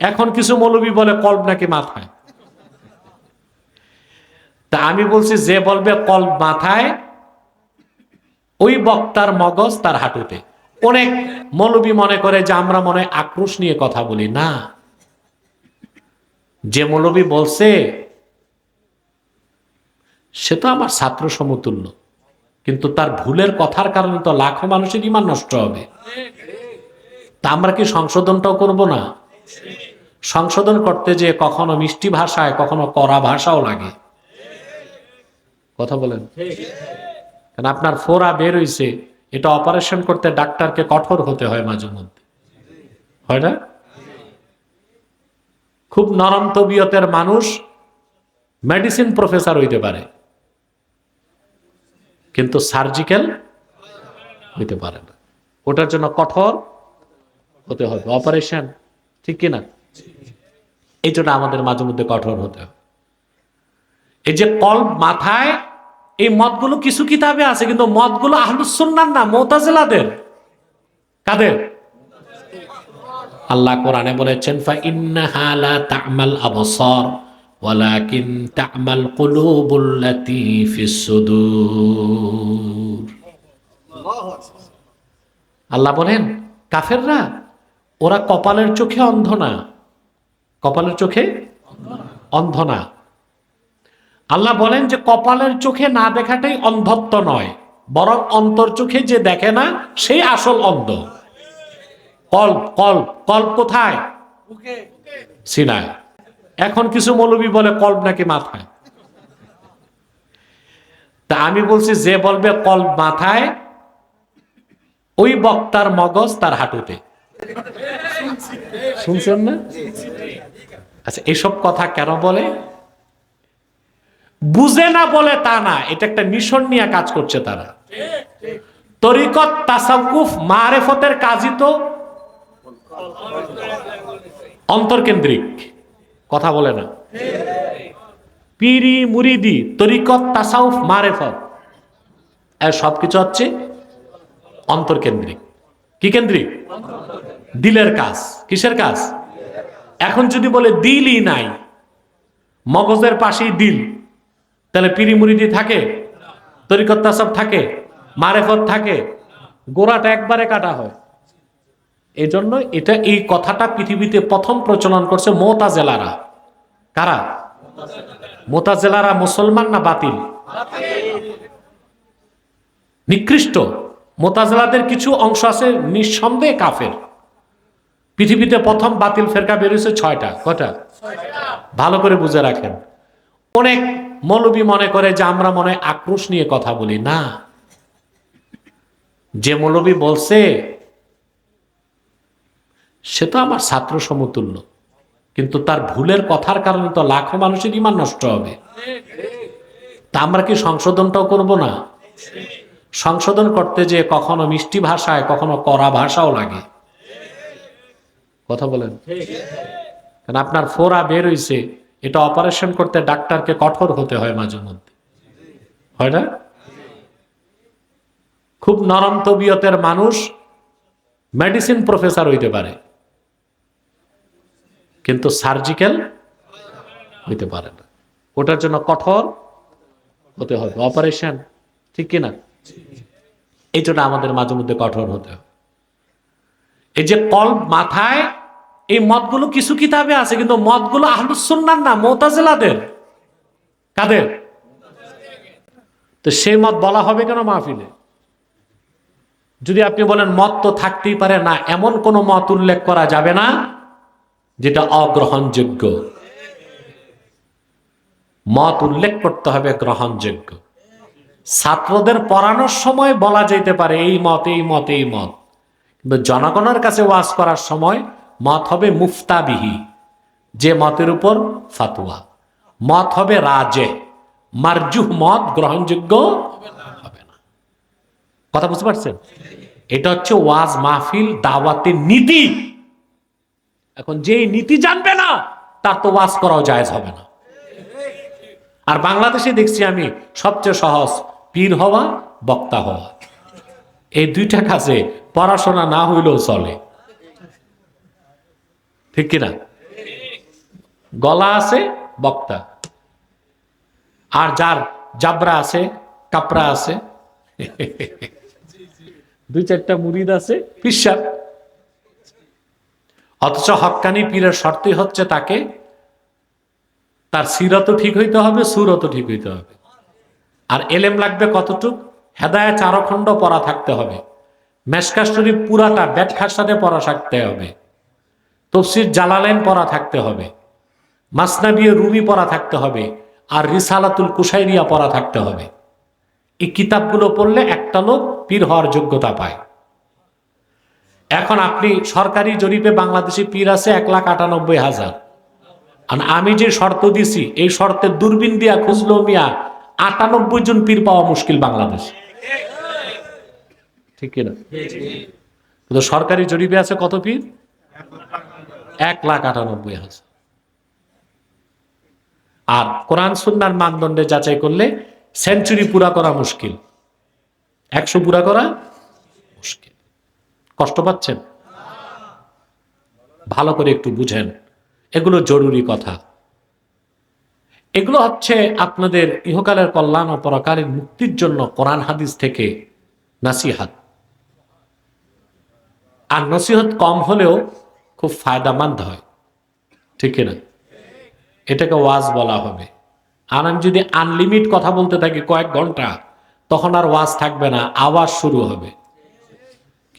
এখন কিছু মৌলবী বলে কল্প নাকি মাথায়? তা আমি বলছি, যে বলবে কল্প মাথায়, ওই বক্তার মগজ তার হাঁটুতে। অনেক মৌলবী মনে করে যে আমরা মনে আক্রোশ নিয়ে কথা বলি। না। যে মৌলবী বলছে, সে তো আমার ছাত্র সমতুল্য। কিন্তু তার ভুলের কথার কারণে তো লাখো মানুষের ইমান নষ্ট হবে। তা আমরা কি সংশোধনটাও করব না? সংশোধন করতে যে কখনো মিষ্টি ভাষায় কখনো কড়া ভাষাও লাগে। কথা বলেন। কারণ আপনার ফোরা বের হইছে এটা অপারেশন করতে ডাক্তারকে কঠোর হতে হয় মাঝে মধ্যে। হয় না? খুব নরম তবিয়তের মানুষ মেডিসিন প্রফেসর হইতে পারে কিন্তু সার্জিক্যাল হইতে পারে না। ওটার জন্য কঠোর হতে হবে। অপারেশন ঠিক কিনা? এই জন্য আমাদের মাঝে মধ্যে কঠোর হতে এই যে কল্প মাথায়, এই মতগুলো কিছু কিতাবে আছে, কিন্তু মতগুলো আহলুসুন্নার না, মোতাজেলাদের। কাদের? আল্লাহ কোরআনে বলেছেন ফা ইন্নাহা লা তা'মাল আবসার, ওয়ালাকিন তা'মাল আল্লাহ বলেন, কাফেররা, ওরা কপালের চোখে অন্ধ না। কপালের চোখে? অন্ধ না আল্লাহ বলেন যে কপালের চোখে না দেখাটাই অন্ধত্ব নয় বরং অন্তর চোখে যে দেখে না সেই আসল অন্ধ। কল্প কল্প কল্প কোথায়? সিনায়। এখন কিছু মৌলবী বলে কল্প নাকি মাথায়? তা আমি বলছি যে বলবে কল্প মাথায় ওই বক্তার মগজ তার হাঁটুতে। শুনছেন না? আচ্ছা এসব কথা কেন বলে? বুঝে না বলে তা না, এটা একটা মিশন নিয়ে কাজ করছে তারা। তরিকত, তাসাউফ, মারেফতের কাজই তো অন্তর্কেন্দ্রিক, কথা বলে না। পিরি, মুরিদি, তরিকত, তাসাউফ, মারেফত সবকিছু হচ্ছে অন্তর্কেন্দ্রিক। কি কেন্দ্রিক? দিলের কাজ। কিসের কাজ? এখন যদি বলে দিলই নাই, মগজের পাশেই দিল, তাহলে পিরি মুরিদি থাকে? তরিকত তাসাব থাকে? মারেফত থাকে? গোড়াটা একবারে কাটা হয়। এই জন্য এটা এই কথাটা পৃথিবীতে প্রথম প্রচলন করছে মোতা জেলারা কারা? মোতা জেলারা মুসলমান না বাতিল? নিকৃষ্ট। মোতাজেলাদের কিছু অংশ আছে নিঃসন্দেহে কাফের। পৃথিবীতে প্রথম বাতিল ফেরকা বেরিয়েছে ছয়টা। কটা ভালো করে বুঝে রাখেন। অনেক মৌলবী মনে করে যে আমরা মনে আক্রোশ নিয়ে কথা বলি। না। যে মৌলবী বলছে সে তো আমার ছাত্র সমতুল্য। কিন্তু তার ভুলের কথার কারণে তো লাখো মানুষের ইমান নষ্ট হবে। তা আমরা কি সংশোধনটাও করব না? সংশোধন করতে যে কখনো মিষ্টি ভাষায় কখনো কড়া ভাষাও লাগে। কথা বলেন। কারণ আপনার ফোরা বের হইছে এটা অপারেশন করতে ডাক্তারকে কঠোর হতে হয় মাঝে মধ্যে। হয় না? খুব নরম তবিয়তের মানুষ মেডিসিন প্রফেসর হইতে পারে কিন্তু সার্জিক্যাল হইতে পারে না। ওটার জন্য কঠোর হতে হবে। অপারেশন ঠিক কিনা? এই জন্য আমাদের মাঝে মধ্যে কঠোর হতে এই যে কল্প মাথায়, এই মতগুলো কিছু কিতাবে আছে, কিন্তু মতগুলো আহলুসুন্নার না, মোতাজেলাদের। কাদের? তো সেই মত বলা হবে কেন মাহফিলে? যদি আপনি বলেন মত তো থাকতেই পারে না, এমন কোন মত উল্লেখ করা যাবে না, যেটা অগ্রহণযোগ্য। মত উল্লেখ করতে হবে গ্রহণযোগ্য। ছাত্রদের পড়ানোর সময় বলা যেতে পারে, এই মত এই মত এই মত। কিন্তু জনগণের কাছে ওয়াজ করার সময় মত হবে মুফতাবিহি, যে মতের উপর ফাতুয়া মত হবে রাজে, মারজুহ মত গ্রহণযোগ্য হবে না। কথা বুঝতে পারছেন? এটা হচ্ছে ওয়াজ মাহফিল, দাওয়াতের নীতি। এখন যেই নীতি জানবে না, তার তো ওয়াজ করাও জায়েজ হবে না। আর বাংলাদেশে দেখছি আমি সবচেয়ে সহজ পীর হওয়া, বক্তা হওয়া। এই দুইটা কাজে পড়াশোনা না হইলেও চলে। ঠিক কিনা? গলা আছে, বক্তা। আর যার জাবরা আছে, কাপড়া আছে, দুই চারটা মুরিদ আছে, পিসাব। অথচ হক্কানি পীরের শর্তই হচ্ছে তাকে, তার সিরত ঠিক হইতে হবে, সুরত ঠিক হইতে হবে। আর এলেম লাগবে কতটুক? হেদায় চারখণ্ড পড়া থাকতে হবে। শরীফ পুরাটা ব্যাখ্যার সাথে পড়া থাকতে হবে। তফসির জালালেন পড়া থাকতে হবে। মাসনাবিয়ে রুমি পড়া থাকতে হবে। আর রিসালাতুল কুসাইরিয়া পড়া থাকতে হবে। এই কিতাবগুলো পড়লে একটা লোক পীর হওয়ার যোগ্যতা পায়। এখন আপনি সরকারি জরিপে বাংলাদেশি পীর আছে এক লাখ আটানব্বই হাজার। আর আমি যে শর্ত দিছি, এই শর্তের দূরবীন দিয়া খুঁজলো মিয়া আটানব্বই জন পীর পাওয়া মুশকিল বাংলাদেশ। ঠিক কিনা কিন্তু সরকারি জরিপে আছে কত পীর? এক লাখ আটানব্বই হাজার। আর কোরআন সুন্নার মানদণ্ডে যাচাই করলে সেঞ্চুরি পুরা করা মুশকিল। একশো পুরা করা মুশকিল। কষ্ট পাচ্ছেন? ভালো করে একটু বুঝেন। এগুলো জরুরি কথা। এগুলো হচ্ছে আপনাদের ইহকালের কল্যাণ ও পরকালের মুক্তির জন্য কোরআন হাদিস থেকে নাসিহাত। আর নসিহত কম হলেও খুব ফায়দামান্দ হয়। ঠিক না এটাকে ওয়াজ বলা হবে। আর আমি যদি আনলিমিট কথা বলতে থাকি কয়েক ঘণ্টা, তখন আর ওয়াজ থাকবে না, আওয়াজ শুরু হবে।